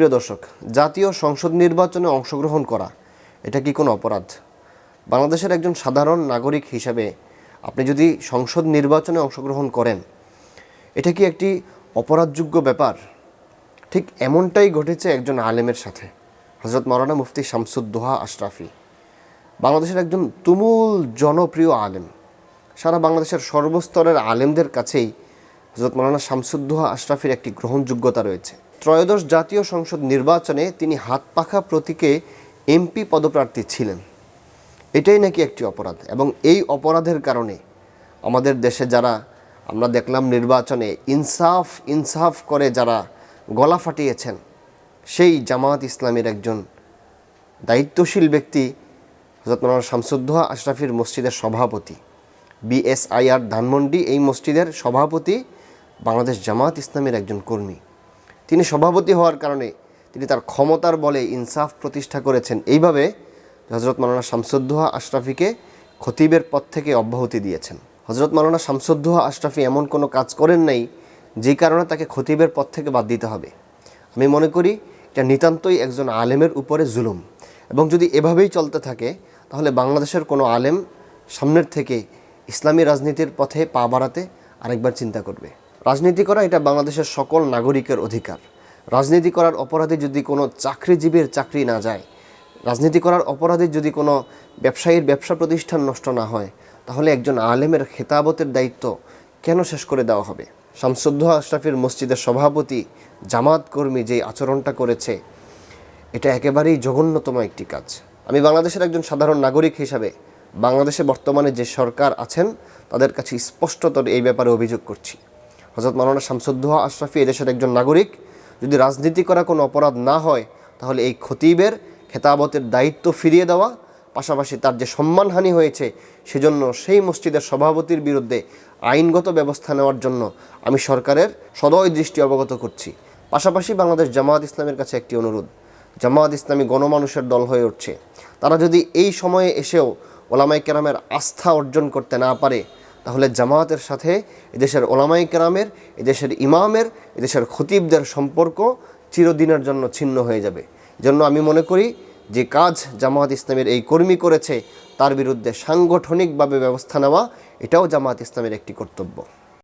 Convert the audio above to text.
প্রিয় দর্শক, জাতীয় সংসদ নির্বাচনে অংশগ্রহণ করা, এটা কি কোনো অপরাধ? বাংলাদেশের একজন সাধারণ নাগরিক হিসাবে আপনি যদি সংসদ নির্বাচনে অংশগ্রহণ করেন, এটা কি একটি অপরাধযোগ্য ব্যাপার? ঠিক এমনটাই ঘটেছে একজন আলেমের সাথে হজরত মৌলানা মুফতি শামসুদ্দোহা আশরাফি। বাংলাদেশের একজন তুমুল জনপ্রিয় আলেম, সারা বাংলাদেশের সর্বস্তরের আলেমদের কাছেই হজরত মৌলানা শামসুদ্দোহা আশরাফির একটি গ্রহণযোগ্যতা রয়েছে। ত্রয়োদশ জাতীয় সংসদ নির্বাচনে তিনি হাত পাখা প্রতীকে এমপি পদপ্রার্থী ছিলেন। এটাই নাকি একটি অপরাধ এবং এই অপরাধের কারণে আমাদের দেশে যারা, আমরা দেখলাম নির্বাচনে ইনসাফ ইনসাফ করে যারা গলা ফাটিয়েছেন, সেই জামাত ইসলামের একজন দায়িত্বশীল ব্যক্তি হজরত মৌলানা শামসুদ্দোহা আশরাফির মসজিদের সভাপতি। বিএসআইআর ধানমন্ডি এই মসজিদের সভাপতি, বাংলাদেশ জামাত ইসলামের একজন কর্মী। তিনি সভাপতি হওয়ার কারণে তিনি তার ক্ষমতার বলে ইনসাফ প্রতিষ্ঠা করেছেন। এইভাবে হজরত মালানা শামসুদ্দোহা আশরাফিকে খতিবের পদ থেকে অব্যাহতি দিয়েছেন। হজরত মালানা শামসুদ্দোহা আশরাফি এমন কোনো কাজ করেন নাই যে কারণে তাকে খতিবের পদ থেকে বাদ দিতে হবে। আমি মনে করি এটা নিতান্তই একজন আলেমের উপরে জুলুম। এবং যদি এভাবেই চলতে থাকে, তাহলে বাংলাদেশের কোনো আলেম সামনের থেকে ইসলামী রাজনীতির পথে পা বাড়াতে আরেকবার চিন্তা করবে। রাজনীতি করা এটা বাংলাদেশের সকল নাগরিকের অধিকার। রাজনীতি করার অপরাধে যদি কোনো চাকরিজীবীর চাকরি না যায়, রাজনীতি করার অপরাধে যদি কোনো ব্যবসায়ীর ব্যবসা প্রতিষ্ঠান নষ্ট না হয়, তাহলে একজন আলেমের খেতাবতের দায়িত্ব কেন শেষ করে দেওয়া হবে? শামসুদ্দোহ আশরাফির মসজিদের সভাপতি, জামাত কর্মী যে আচরণটা করেছে, এটা একেবারেই জঘন্যতম একটি কাজ। আমি বাংলাদেশের একজন সাধারণ নাগরিক হিসাবে বাংলাদেশে বর্তমানে যে সরকার আছেন, তাদের কাছে স্পষ্টতর এই ব্যাপারে অভিযোগ করছি। হজরত মাওলানা শামসুদ্দোহা আশরাফি এদেশের একজন নাগরিক। যদি রাজনীতি করা কোনো অপরাধ না হয়, তাহলে এই খতিবের খেতাবতের দায়িত্ব ফিরিয়ে দেওয়া, পাশাপাশি তার যে সম্মানহানি হয়েছে, সেজন্য সেই মসজিদের সভাপতির বিরুদ্ধে আইনগত ব্যবস্থা নেওয়ার জন্য আমি সরকারের সদয় দৃষ্টি অবগত করছি। পাশাপাশি বাংলাদেশ জামায়াত ইসলামের কাছে একটি অনুরোধ, জামায়াত ইসলামী গণমানুষের দল হয়ে উঠছে। তারা যদি এই সময়ে এসেও ওলামাই কেরামের আস্থা অর্জন করতে না পারে তাহলে জামায়াতের সাথে এদেশের ওলামাই কেরামের, এদেশের ইমামের, এদেশের খতিবদের সম্পর্ক চিরদিনের জন্য ছিন্ন হয়ে যাবে। জন্য আমি মনে করি যে কাজ জামায়াত ইসলামের এই কর্মী করেছে, তার বিরুদ্ধে সাংগঠনিকভাবে ব্যবস্থা নেওয়া, এটাও জামায়াত ইসলামের একটি কর্তব্য।